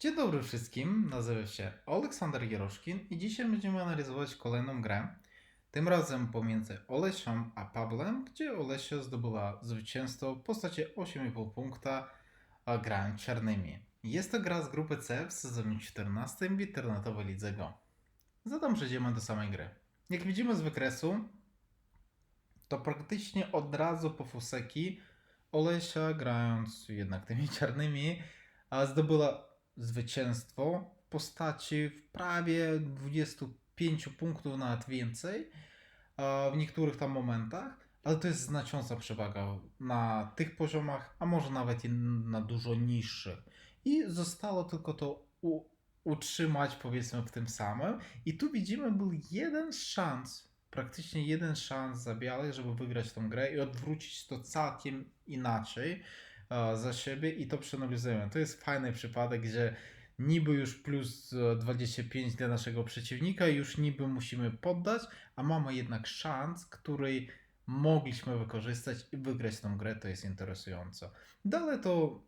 Dzień dobry wszystkim, nazywam się Aleksander Jeroszkin i dzisiaj będziemy analizować kolejną grę. Tym razem pomiędzy Olesią a Pawłem, gdzie Olesia zdobyła zwycięstwo w postaci 8,5 punkta, grając czarnymi. Jest to gra z grupy C w sezonie 14 w internetowej lidze Go. Zatem przejdziemy do samej gry. Jak widzimy z wykresu, to praktycznie od razu po fuseki Olesia grając jednak tymi czarnymi zdobyła zwycięstwo w postaci w prawie 25 punktów, nawet więcej a w niektórych tam momentach, ale to jest znacząca przewaga na tych poziomach, a może nawet i na dużo niższych. I zostało tylko to utrzymać powiedzmy w tym samym. I tu widzimy był jeden szans, praktycznie jeden szans za białych, żeby wygrać tą grę i odwrócić to całkiem inaczej e, za siebie i to przeanalizujemy. To jest fajny przypadek, gdzie niby już plus e, 25 dla naszego przeciwnika, już niby musimy poddać, a mamy jednak szans, której mogliśmy wykorzystać i wygrać tą grę, to jest interesujące. Dalej to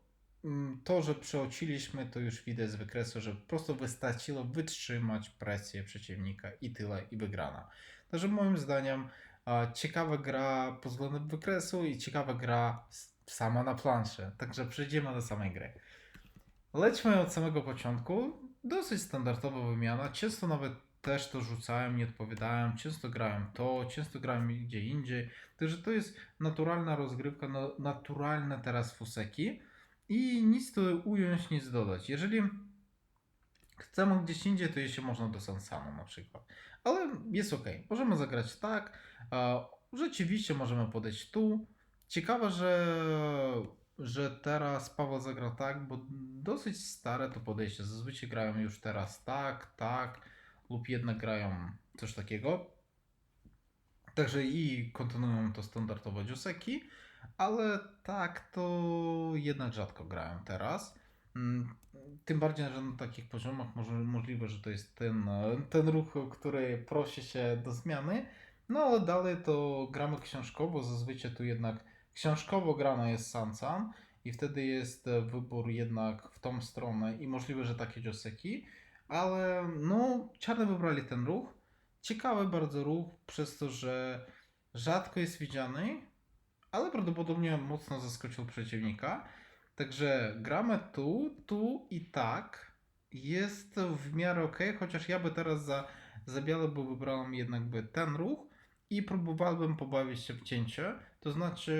mm, to, że przeociliśmy, to już widać z wykresu, że po prostu wystarczyło wytrzymać presję przeciwnika i tyle, i wygrana. Także moim zdaniem a, ciekawa gra pod względem wykresu i ciekawa gra s- sama na planszy. Także przejdziemy do samej gry. Lećmy od samego początku. Dosyć standardowa wymiana. Często nawet też to rzucałem, nie odpowiadałem. Często grałem to, często grałem gdzie indziej. Także to jest naturalna rozgrywka, naturalne teraz fuseki. I nic tu ująć, nic dodać. Jeżeli chcemy gdzieś indziej, to jeszcze można do Sansanu na przykład. Ale jest ok. Możemy zagrać tak. Rzeczywiście możemy podejść tu. Ciekawe, że, że teraz Paweł zagra tak, bo dosyć stare to podejście. Zazwyczaj grają już teraz tak, tak, lub jednak grają coś takiego. Także i kontynuują to standardowe dziuseki, ale tak to jednak rzadko grają teraz. Mm, Tym bardziej, że na takich poziomach może, możliwe, że to jest ten, ten ruch, który prosi się do zmiany. No ale dalej to gramy książkowo, zazwyczaj tu jednak książkowo grana jest Sansan i wtedy jest e, wybór jednak w tą stronę i możliwe, że takie dzioseki, ale no czarne wybrali ten ruch. Ciekawy bardzo ruch, przez to, że rzadko jest widziany, ale prawdopodobnie mocno zaskoczył przeciwnika. Także gramy tu, tu i tak. Jest w miarę ok, chociaż ja by teraz za, za białe wybrałem jednak by ten ruch i próbowałbym pobawić się w cięcie. To znaczy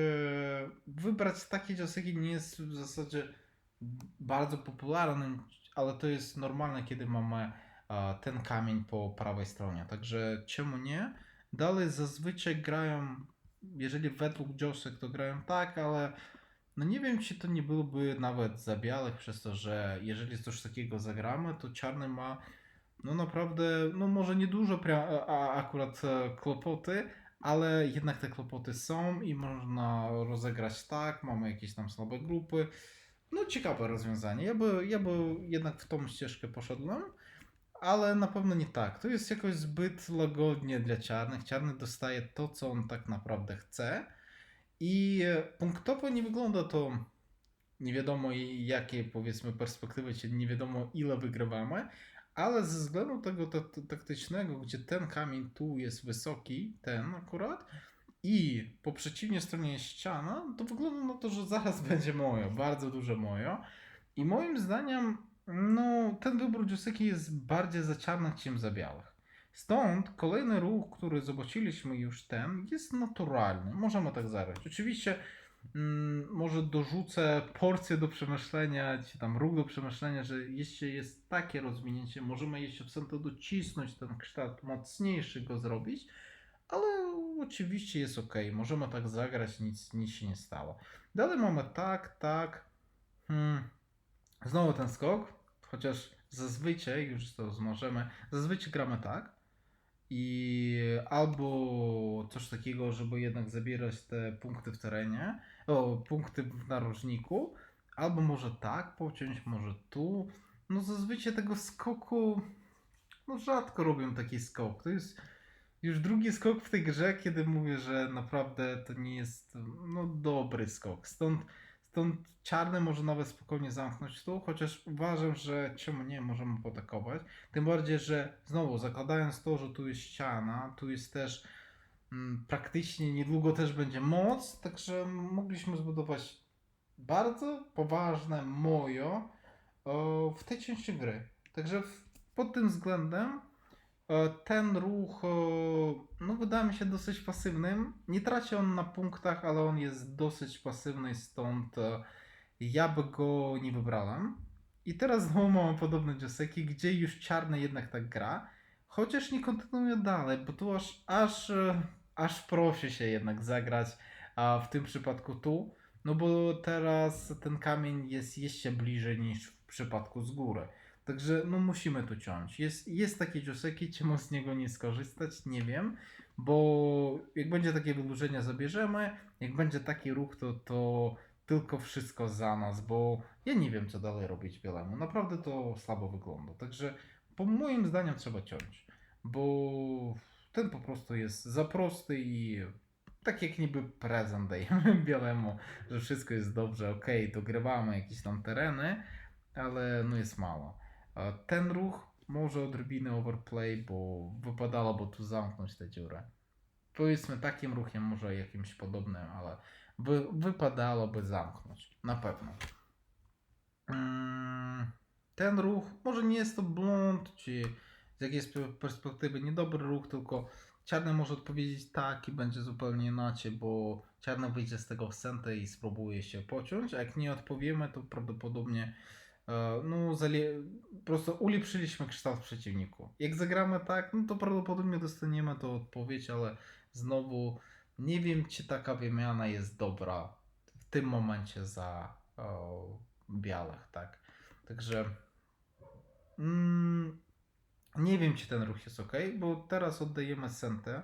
wybrać takie dzioseki nie jest w zasadzie bardzo popularnym, ale to jest normalne, kiedy mamy ten kamień po prawej stronie. Także czemu nie? Dalej zazwyczaj grają, jeżeli według dziosek to grają tak, ale no nie wiem, czy to nie byłoby nawet za białych, przez to, że jeżeli coś takiego zagramy, to czarny ma no naprawdę, no może nie dużo pra- a, akurat e, kłopoty, ale jednak te kłopoty są i można rozegrać tak, mamy jakieś tam słabe grupy. No ciekawe rozwiązanie. Ja by, ja by jednak w tą ścieżkę poszedłem, ale na pewno nie tak. To jest jakoś zbyt łagodnie dla czarnych. Czarny dostaje to, co on tak naprawdę chce. I e, punktowo nie wygląda to nie wiadomo jakie powiedzmy perspektywy, czy nie wiadomo ile wygrywamy, ale ze względu tego ta- ta- taktycznego, gdzie ten kamień tu jest wysoki, ten akurat, i po przeciwnej stronie jest ściana, to wygląda na to, że zaraz będzie moje, bardzo duże moje. I moim zdaniem, no, ten wybór Dziuseki jest bardziej za czarnych niż za białych. Stąd kolejny ruch, który zobaczyliśmy już ten, jest naturalny. Możemy tak zagrać. Oczywiście Mm, może dorzucę porcję do przemyślenia, czy tam róg do przemyślenia, że jeśli jest takie rozwinięcie, możemy jeszcze w to docisnąć ten kształt, mocniejszy go zrobić, ale oczywiście jest ok, możemy tak zagrać, nic, nic się nie stało. Dalej mamy tak, tak, hmm. znowu ten skok, chociaż zazwyczaj, już to zmożemy, zazwyczaj gramy tak, i albo coś takiego, żeby jednak zabierać te punkty w terenie, o, punkty w narożniku, albo może tak pociąć, może tu. No zazwyczaj tego skoku, no rzadko robią taki skok. To jest już drugi skok w tej grze, kiedy mówię, że naprawdę to nie jest no, dobry skok. Stąd stąd czarny może nawet spokojnie zamknąć tu, chociaż uważam, że czemu nie, możemy poatakować. Tym bardziej, że znowu zakładając to, że tu jest ściana, tu jest też praktycznie niedługo też będzie moc, także mogliśmy zbudować bardzo poważne mojo o, w tej części gry. Także pod tym względem e, ten ruch, e, no wydaje mi się dosyć pasywnym. Nie traci on na punktach, ale on jest dosyć pasywny, stąd e, ja by go nie wybrałem. I teraz znowu mamy podobne dzioseki, gdzie już czarny jednak tak gra. Chociaż nie kontynuuję dalej, bo tu aż, aż, e, aż prosi się jednak zagrać, a w tym przypadku tu. No bo teraz ten kamień jest jeszcze bliżej niż w przypadku z góry. Także no musimy tu ciąć. Jest, jest takie cioseki, czemu z niego nie skorzystać, nie wiem, bo jak będzie takie wydłużenie zabierzemy, jak będzie taki ruch, to, to tylko wszystko za nas, bo ja nie wiem, co dalej robić bielemu. Naprawdę to słabo wygląda. Także po moim zdaniem trzeba ciąć, bo ten po prostu jest za prosty i tak jak niby prezent dajemy bielemu, że wszystko jest dobrze, okej, dogrywamy jakieś tam tereny, ale no jest mało. Ten ruch może odrobinę overplay, bo wypadałoby tu zamknąć tę dziurę. Powiedzmy takim ruchem, może jakimś podobnym, ale wy, wypadałoby zamknąć. Na pewno. Mm, Ten ruch, może nie jest to błąd, czy z jakiejś pe- perspektywy niedobry ruch, tylko czarny może odpowiedzieć tak i będzie zupełnie inaczej, bo czarny wyjdzie z tego senta i spróbuje się pociąć, a jak nie odpowiemy, to prawdopodobnie e, no, zalie... po prostu ulepszyliśmy kształt przeciwniku. Jak zagramy tak, no to prawdopodobnie dostaniemy to odpowiedź, ale znowu nie wiem, czy taka wymiana jest dobra w tym momencie za o, białych, tak. Także mm, nie wiem, czy ten ruch jest ok, bo teraz oddajemy sentę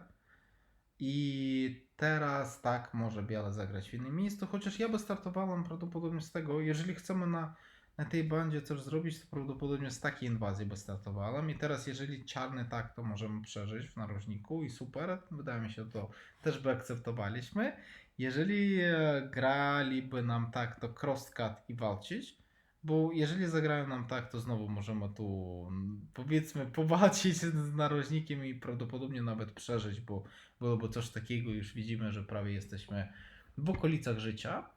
i teraz tak może białe zagrać w innym miejscu, chociaż ja by startowałem prawdopodobnie z tego, jeżeli chcemy na, na tej bandzie coś zrobić, to prawdopodobnie z takiej inwazji by startowałem i teraz jeżeli czarny tak, to możemy przeżyć w narożniku i super, wydaje mi się to też by akceptowaliśmy. Jeżeli e, graliby nam tak, to crosscut i walczyć, bo jeżeli zagrają nam tak, to znowu możemy tu mm, powiedzmy powalczyć z narożnikiem i prawdopodobnie nawet przeżyć, bo byłoby coś takiego, już widzimy, że prawie jesteśmy w okolicach życia.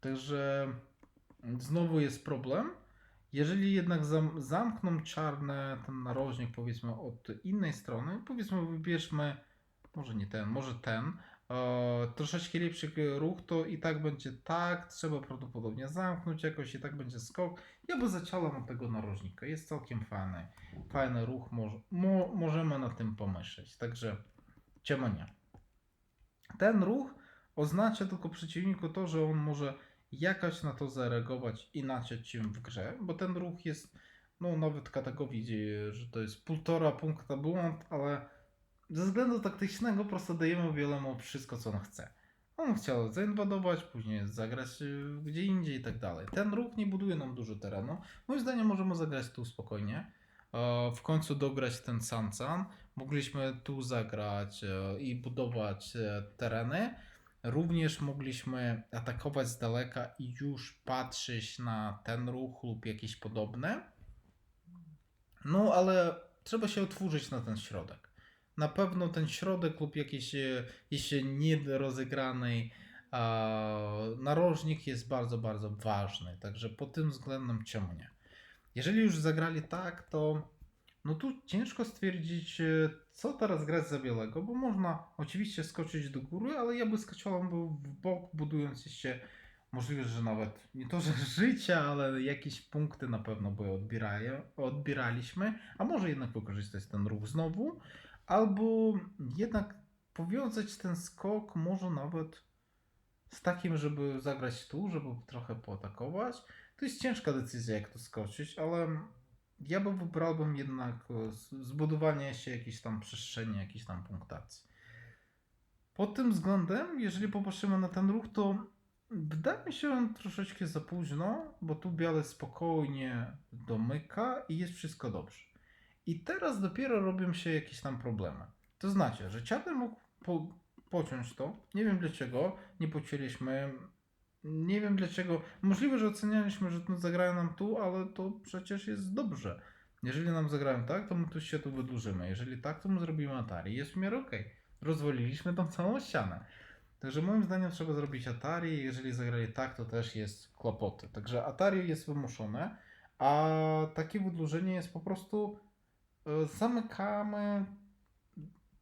Także znowu jest problem. Jeżeli jednak zam zamkną czarne ten narożnik, powiedzmy od innej strony, powiedzmy wybierzmy, może nie ten, może ten, e, troszeczkę lepszy ruch, to i tak będzie tak, trzeba prawdopodobnie zamknąć jakoś i tak będzie skok. Ja by zaciąłem od tego narożnika, jest całkiem fajny, fajny ruch, może, mo, możemy na tym pomyśleć, także czemu nie. Ten ruch oznacza tylko przeciwniku to, że on może jakoś na to zareagować inaczej czym w grze, bo ten ruch jest, no nawet kategorii, widzi, że to jest półtora punkta błąd, ale ze względu taktycznego po prostu dajemy wielemu wszystko, co on chce. On chciał zainwadować, później zagrać y, gdzie indziej i tak dalej. Ten ruch nie buduje nam dużo terenu. Moim zdaniem możemy zagrać tu spokojnie. E, W końcu dograć ten Sansan. Mogliśmy tu zagrać e, i budować e, tereny. Również mogliśmy atakować z daleka i już patrzeć na ten ruch lub jakieś podobne. No, ale trzeba się otworzyć na ten środek. Na pewno ten środek lub jakiś e, jeszcze nie rozegrany narożnik jest bardzo, bardzo ważny. Także pod tym względem czemu nie? Jeżeli już zagrali tak, to no tu ciężko stwierdzić, e, co teraz grać za białego, bo można oczywiście skoczyć do góry, ale ja by skoczyłem w bok, budując jeszcze możliwe, że nawet nie to, że życia, ale jakieś punkty na pewno by odbierają, odbieraliśmy, a może jednak wykorzystać ten ruch znowu, albo jednak powiązać ten skok może nawet z takim, żeby zagrać tu, żeby trochę poatakować. To jest ciężka decyzja, jak to skoczyć, ale ja bym wybrałbym jednak e, zbudowanie się jakiejś tam przestrzeni, jakiejś tam punktacji. Pod tym względem, jeżeli popatrzymy na ten ruch, to wydaje mi się on troszeczkę za późno, bo tu białe spokojnie domyka i jest wszystko dobrze. I teraz dopiero robią się jakieś tam problemy. To znaczy, że czarny mógł po, pociąć to. Nie wiem dlaczego nie pocięliśmy. Nie wiem dlaczego. Możliwe, że ocenialiśmy, że no zagrają nam tu, ale to przecież jest dobrze. Jeżeli nam zagrają tak, to my tu się tu wydłużymy. Jeżeli tak, to my zrobimy Atari. Jest w miarę okej. Rozwaliliśmy tą całą ścianę. Także moim zdaniem trzeba zrobić Atari. Jeżeli zagrali tak, to też jest kłopoty. Także Atari jest wymuszone, a takie wydłużenie jest po prostu zamykamy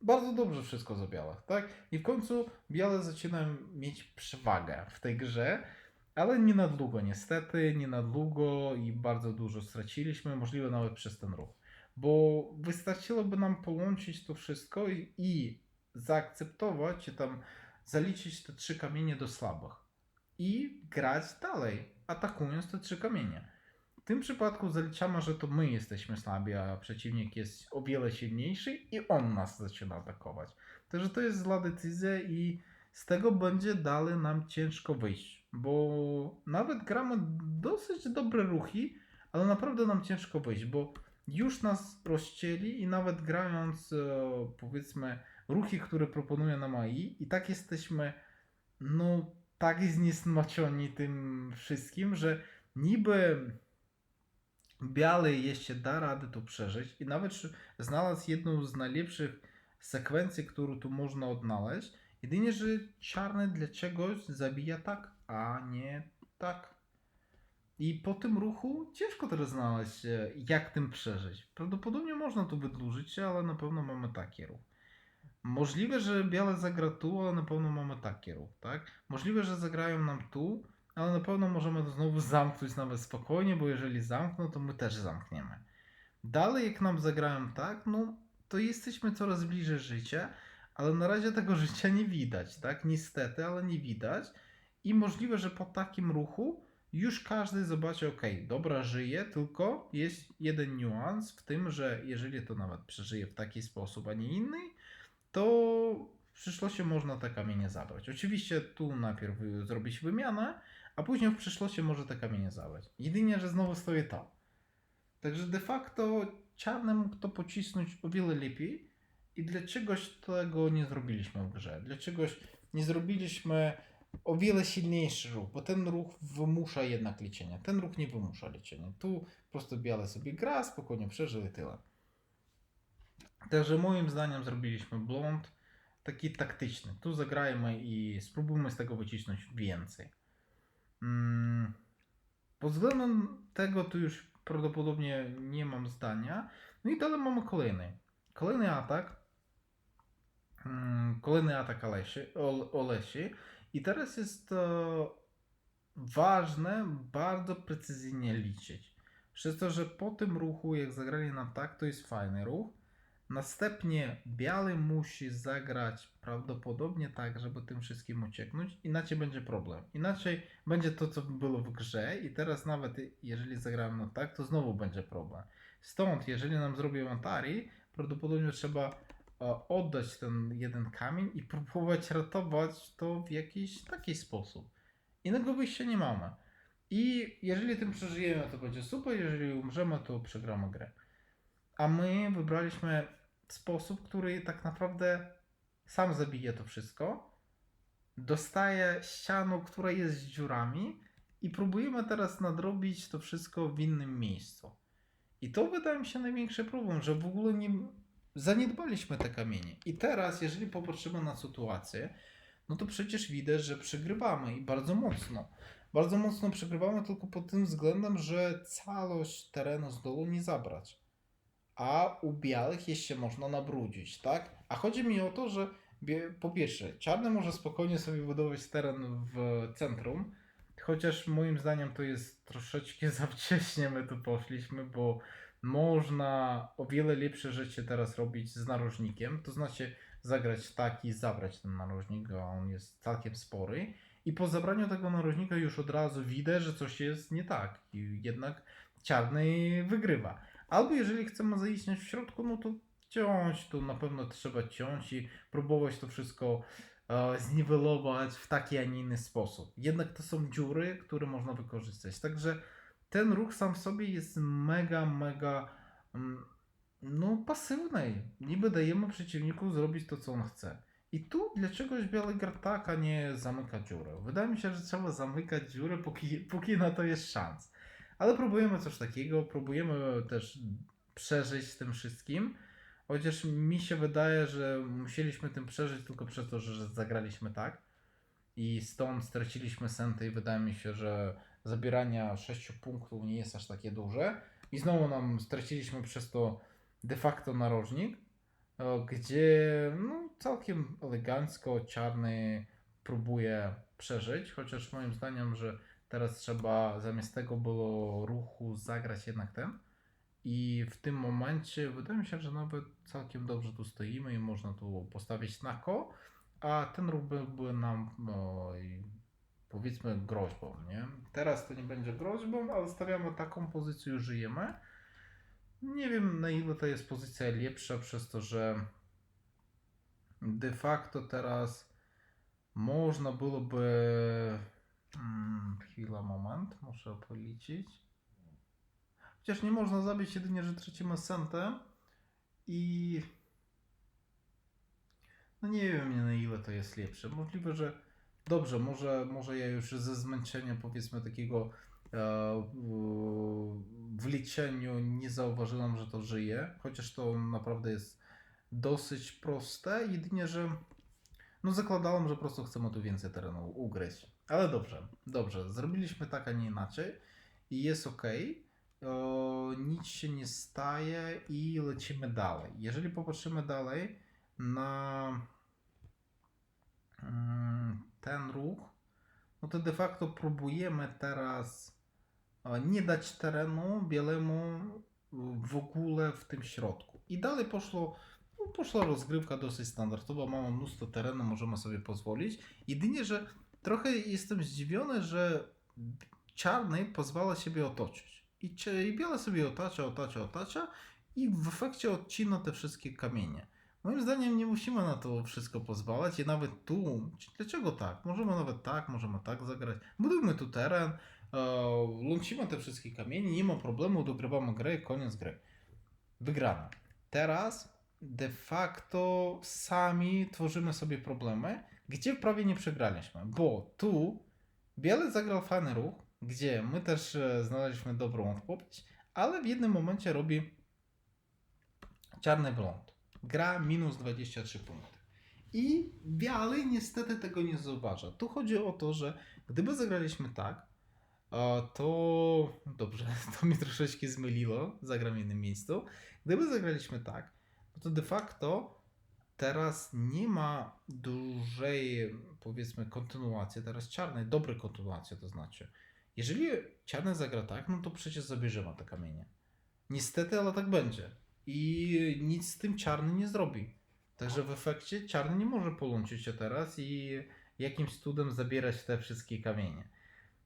bardzo dobrze wszystko za białych, tak? I w końcu białe zaczynają mieć przewagę w tej grze, ale nie na długo niestety, nie na długo i bardzo dużo straciliśmy, możliwe nawet przez ten ruch. Bo wystarczyłoby nam połączyć to wszystko i, i zaakceptować, czy tam zaliczyć te trzy kamienie do słabych i grać dalej, atakując te trzy kamienie. Tym przypadku zaliczamy, że to my jesteśmy słabi, a przeciwnik jest o wiele silniejszy i on nas zaczyna atakować. Także to jest zła decyzja i z tego będzie dalej nam ciężko wyjść, bo nawet gramy dosyć dobre ruchy, ale naprawdę nam ciężko wyjść, bo już nas rozcięli i nawet grając e, powiedzmy ruchy, które proponuje nam AI i tak jesteśmy no tak zniesmaczeni tym wszystkim, że niby biały jeszcze da radę to przeżyć i nawet znalazł jedną z najlepszych sekwencji, którą tu można odnaleźć. Jedynie, że czarny dla czegoś zabija tak, a nie tak. I po tym ruchu ciężko teraz znaleźć, e, jak tym przeżyć. Prawdopodobnie można tu wydłużyć ale na pewno mamy taki ruch. Możliwe, że białe zagra tu, ale na pewno mamy taki ruch, tak? Możliwe, że zagrają nam tu, ale na pewno możemy to znowu zamknąć nawet spokojnie, bo jeżeli zamkną, to my też zamkniemy. Dalej, jak nam zagrają tak, no to jesteśmy coraz bliżej życia, ale na razie tego życia nie widać, tak? Niestety, ale nie widać. I możliwe, że po takim ruchu już każdy zobaczy, ok, dobra, żyje, tylko jest jeden niuans w tym, że jeżeli to nawet przeżyje w taki sposób, a nie inny, to w przyszłości można te kamienie zabrać. Oczywiście tu najpierw zrobić wymianę, a później w przyszłości może te kamienie zabrać. Jedynie, że znowu stoi to. Także de facto czarny mógł to pocisnąć o wiele lepiej i dlaczegoś tego nie zrobiliśmy w grze. Dlaczegoś nie zrobiliśmy o wiele silniejszy ruch, bo ten ruch wymusza jednak liczenie. Ten ruch nie wymusza liczenia. Tu po prostu białe sobie gra, spokojnie przeżył tyle. Także moim zdaniem zrobiliśmy błąd taki taktyczny. Tu zagrajmy i spróbujmy z tego wycisnąć więcej. Mm, Pod względem tego tu już prawdopodobnie nie mam zdania. No i dalej mamy kolejny. Kolejny atak. Mm, Kolejny atak Olesi. Ol- Olesi. I teraz jest to ważne bardzo precyzyjnie liczyć. Przez to, że po tym ruchu, jak zagrali nam tak, to jest fajny ruch. Następnie biały musi zagrać prawdopodobnie tak, żeby tym wszystkim ucieknąć, inaczej będzie problem. Inaczej będzie to, co było w grze, i teraz nawet jeżeli zagramy tak, to znowu będzie problem. Stąd, jeżeli nam zrobią Atari, prawdopodobnie trzeba e, oddać ten jeden kamień i próbować ratować to w jakiś taki sposób. Innego wyjścia nie mamy. I jeżeli tym przeżyjemy, to będzie super, jeżeli umrzemy, to przegramy grę. A my wybraliśmy sposób, który tak naprawdę sam zabija to wszystko. Dostaje ścianą, która jest z dziurami i próbujemy teraz nadrobić to wszystko w innym miejscu. I to wydaje mi się największy problem, że w ogóle nie zaniedbaliśmy te kamienie. I teraz, jeżeli popatrzymy na sytuację, no to przecież widać, że przegrywamy i bardzo mocno. Bardzo mocno przegrywamy tylko pod tym względem, że całość terenu z dolu nie zabrać a u białych jeszcze można nabrudzić, tak? A chodzi mi o to, że po pierwsze, czarny może spokojnie sobie budować teren w centrum, chociaż moim zdaniem to jest troszeczkę za wcześnie my tu poszliśmy, bo można o wiele lepsze rzeczy teraz robić z narożnikiem, to znaczy zagrać tak i zabrać ten narożnik, a on jest całkiem spory. I po zabraniu tego narożnika już od razu widać, że coś jest nie tak. I jednak czarny wygrywa. Albo jeżeli chcemy zaistnieć w środku, no to ciąć, to na pewno trzeba ciąć i próbować to wszystko e, zniwelować w taki, a nie inny sposób. Jednak to są dziury, które można wykorzystać. Także ten ruch sam w sobie jest mega, mega mm, no pasywny. Niby dajemy przeciwniku zrobić to, co on chce. I tu dlaczegoś biały gra tak, a nie zamyka dziurę. Wydaje mi się, że trzeba zamykać dziurę, póki, póki na to jest szans. Ale próbujemy coś takiego, próbujemy też przeżyć z tym wszystkim. Chociaż mi się wydaje, że musieliśmy tym przeżyć tylko przez to, że zagraliśmy tak. I stąd straciliśmy sentę i wydaje mi się, że zabierania 6 punktów nie jest aż takie duże. I znowu nam straciliśmy przez to de facto narożnik, e, gdzie no, całkiem elegancko czarny próbuje przeżyć, chociaż moim zdaniem, że teraz trzeba zamiast tego było ruchu zagrać jednak ten. I w tym momencie wydaje mi się, że nawet całkiem dobrze tu stoimy i można tu postawić na ko, a ten ruch byłby nam no, powiedzmy groźbą, nie? Teraz to nie będzie groźbą, ale stawiamy taką pozycję, już żyjemy. Nie wiem na ile to jest pozycja lepsza, przez to, że de facto teraz można byłoby. Hmm, chwila, moment, muszę policzyć. Chociaż nie można zabić, jedynie, że tracimy sentę i. No nie wiem na ile to jest lepsze. Możliwe, że dobrze, może, może ja już ze zmęczenia powiedzmy takiego e, w- liczeniu nie zauważyłem, że to żyje, chociaż to naprawdę jest dosyć proste, jedynie, że no zakładałem, że po prostu chcemy tu więcej terenu ugryźć. Ale dobrze, dobrze, zrobiliśmy tak, a nie inaczej i jest ok. Nic się nie staje i lecimy dalej. Jeżeli popatrzymy dalej na mm, ten ruch, no to de facto próbujemy teraz e, nie dać terenu bielemu w ogóle w tym środku. I dalej poszło, no poszła rozgrywka dosyć standardowa, mamy mnóstwo terenu, możemy sobie pozwolić. Jedynie, że trochę jestem zdziwiony, że czarny pozwala siebie otoczyć. I, i białe sobie otacza, otacza, otacza i w efekcie odcina te wszystkie kamienie. Moim zdaniem nie musimy na to wszystko pozwalać i nawet tu, dlaczego tak? Możemy nawet tak, możemy tak zagrać. Budujmy tu teren, e, łączymy te wszystkie kamienie, nie ma problemu, dogrywamy grę, koniec gry. Wygrana. Teraz de facto sami tworzymy sobie problemy, gdzie prawie nie przegraliśmy, bo tu Biały zagrał fajny ruch, gdzie my też e, znaleźliśmy dobrą odpowiedź, ale w jednym momencie robi czarny blond. Gra minus 23 punkty. I biały niestety tego nie zauważa. Tu chodzi o to, że gdyby zagraliśmy tak, a, to dobrze, to mnie troszeczkę zmyliło, zagram w innym miejscu. Gdyby zagraliśmy tak, no to de facto teraz nie ma dużej, powiedzmy, kontynuacji, teraz czarnej, dobrej kontynuacji, to znaczy. Jeżeli czarny zagra tak, no to przecież zabierzemy te kamienie. Niestety, ale tak będzie. I nic z tym czarny nie zrobi. Także w efekcie czarny nie może połączyć się teraz i jakimś cudem zabierać te wszystkie kamienie.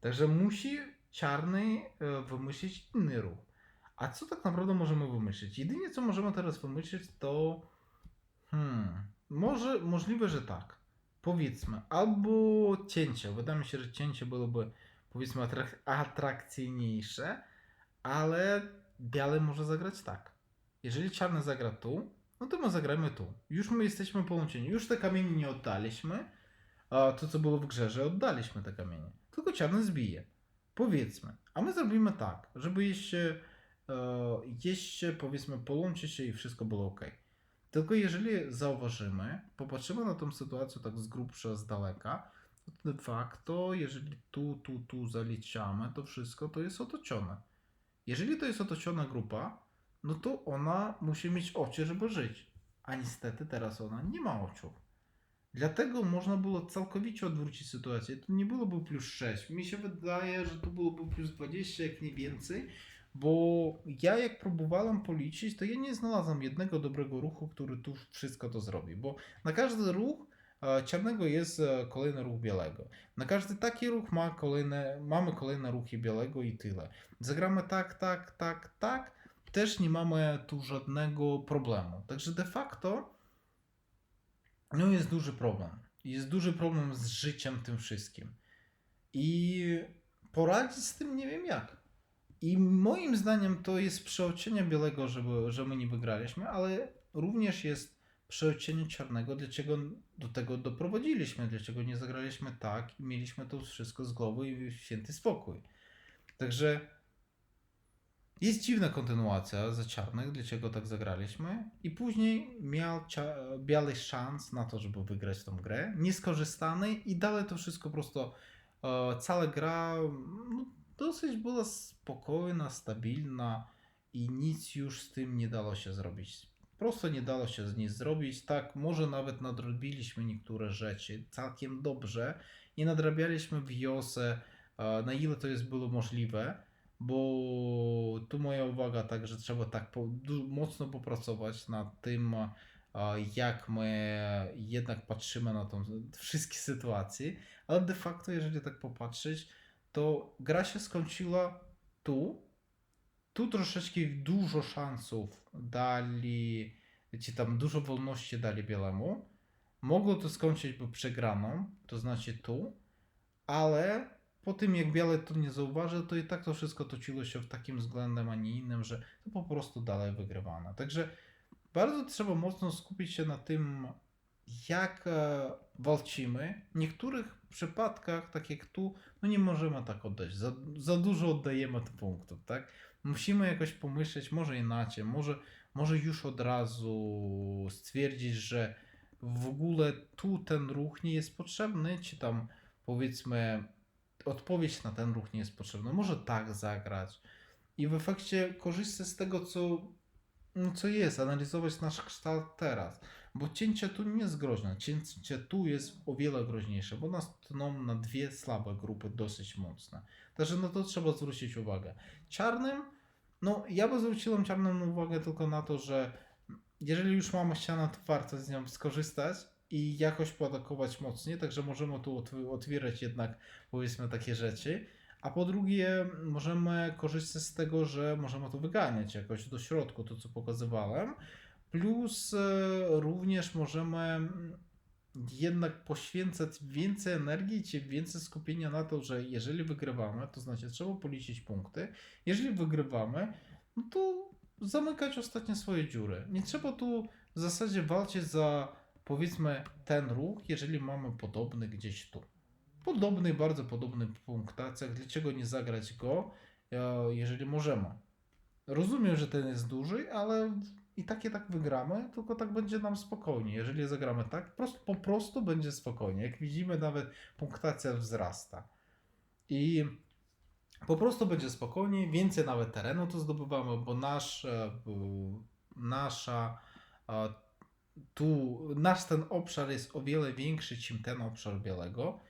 Także musi czarny e, wymyślić inny ruch. A co tak naprawdę możemy wymyślić? Jedynie co możemy teraz wymyślić to Hmm, może, możliwe, że tak. Powiedzmy, albo cięcie. Wydaje mi się, że cięcie byłoby, powiedzmy, atrak- atrakcyjniejsze, ale biały może zagrać tak. Jeżeli czarny zagra tu, no to my zagramy tu. Już my jesteśmy połączeni. Już te kamienie nie oddaliśmy. A to, co było w grze, że oddaliśmy te kamienie. Tylko czarny zbije. Powiedzmy. A my zrobimy tak, żeby jeszcze, e, jeszcze powiedzmy, połączyć się i wszystko było ok. Tylko jeżeli zauważymy, popatrzymy na tą sytuację tak z grubsza, z daleka, to de facto, jeżeli tu, tu, tu zaliczamy, to wszystko to jest otoczone. Jeżeli to jest otoczona grupa, no to ona musi mieć oczy, żeby żyć. A niestety teraz ona nie ma oczu. Dlatego można było całkowicie odwrócić sytuację. To nie byłoby plus 6. Mi się wydaje, że to byłoby plus 20, jak nie więcej, bo ja jak próbowałem policzyć, to ja nie znalazłem jednego dobrego ruchu, który tu wszystko to zrobi, bo na każdy ruch e, czarnego jest e, kolejny ruch białego. Na każdy taki ruch ma kolejne, mamy kolejne ruchy białego i tyle. Zagramy tak, tak, tak, tak, też nie mamy tu żadnego problemu. Także de facto no jest duży problem. Jest duży problem z życiem tym wszystkim. I poradzić z tym nie wiem jak. I moim zdaniem to jest przeoczenie białego, żeby, że my nie wygraliśmy, ale również jest przeoczeniu czarnego, dlaczego do tego doprowadziliśmy, dlaczego nie zagraliśmy tak i mieliśmy to wszystko z głowy i święty spokój. Także jest dziwna kontynuacja za czarnych, dlaczego tak zagraliśmy. I później miał biały szans na to, żeby wygrać tą grę. Nieskorzystany i dalej to wszystko po prostu. E, cała gra no, dosyć była spokojna, stabilna i nic już z tym nie dało się zrobić. Prosto nie dało się z niej zrobić. Tak, może nawet nadrobiliśmy niektóre rzeczy całkiem dobrze i nadrabialiśmy wiosę, na ile to jest było możliwe bo tu moja uwaga tak, że trzeba tak po, mocno popracować nad tym, jak my jednak patrzymy na tą wszystkie sytuacje, ale de facto, jeżeli tak popatrzeć, to gra się skończyła tu, tu troszeczkę dużo szansów dali, ci tam dużo wolności dali bielemu, mogło to skończyć by przegraną, to znaczy tu, ale po tym jak Białe to nie zauważył, to i tak to wszystko toczyło się w takim względem, a nie innym, że to po prostu dalej wygrywane. Także bardzo trzeba mocno skupić się na tym, jak e, walczymy. W niektórych przypadkach, tak jak tu, no nie możemy tak oddać. Za, za dużo oddajemy tych punktów, tak? Musimy jakoś pomyśleć, może inaczej, może, może już od razu stwierdzić, że w ogóle tu ten ruch nie jest potrzebny, czy tam powiedzmy odpowiedź na ten ruch nie jest potrzebna. Może tak zagrać. I w efekcie korzystać z tego, co, no, co jest, analizować nasz kształt teraz. Bo cięcie tu nie jest groźne. Cięcie tu jest o wiele groźniejsze, bo nas tną na dwie słabe grupy dosyć mocne. Także na to trzeba zwrócić uwagę. Czarnym, no ja by zwróciłem czarnym uwagę tylko na to, że jeżeli już mamy ścianę, to warto z nią skorzystać i jakoś poatakować mocniej, także możemy tu otw- otwierać jednak powiedzmy takie rzeczy. A po drugie, możemy korzystać z tego, że możemy to wyganiać jakoś do środku, to co pokazywałem. Plus e, również możemy jednak poświęcać więcej energii czy więcej skupienia na to, że jeżeli wygrywamy, to znaczy trzeba policzyć punkty. Jeżeli wygrywamy, no to zamykać ostatnie swoje dziury. Nie trzeba tu w zasadzie walczyć za powiedzmy ten ruch, jeżeli mamy podobny gdzieś tu. Podobny, bardzo podobny punktacjach, dlaczego nie zagrać go, e, jeżeli możemy. Rozumiem, że ten jest duży, ale i tak i tak wygramy, tylko tak będzie nam spokojnie. Jeżeli zagramy tak, prosto, po prostu będzie spokojnie. Jak widzimy, nawet punktacja wzrasta. I po prostu będzie spokojnie, więcej nawet terenu tu zdobywamy, bo nasz, e, nasza e, tu nasz ten obszar jest o wiele większy niż ten obszar białego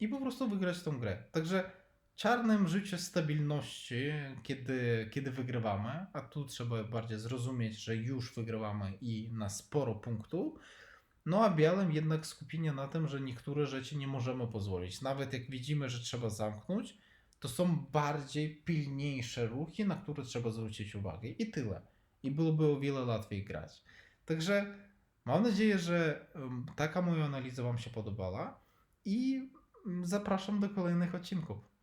i po prostu wygrać tą grę. Także czarnym życie stabilności, kiedy, kiedy wygrywamy, a tu trzeba bardziej zrozumieć, że już wygrywamy i na sporo punktów. No a białym jednak skupienie na tym, że niektóre rzeczy nie możemy pozwolić. Nawet jak widzimy, że trzeba zamknąć, to są bardziej pilniejsze ruchy, na które trzeba zwrócić uwagę. I tyle. I byłoby o wiele łatwiej grać. Także mam nadzieję, że taka moja analiza Wam się podobała i zapraszam do kolejnych odcinków.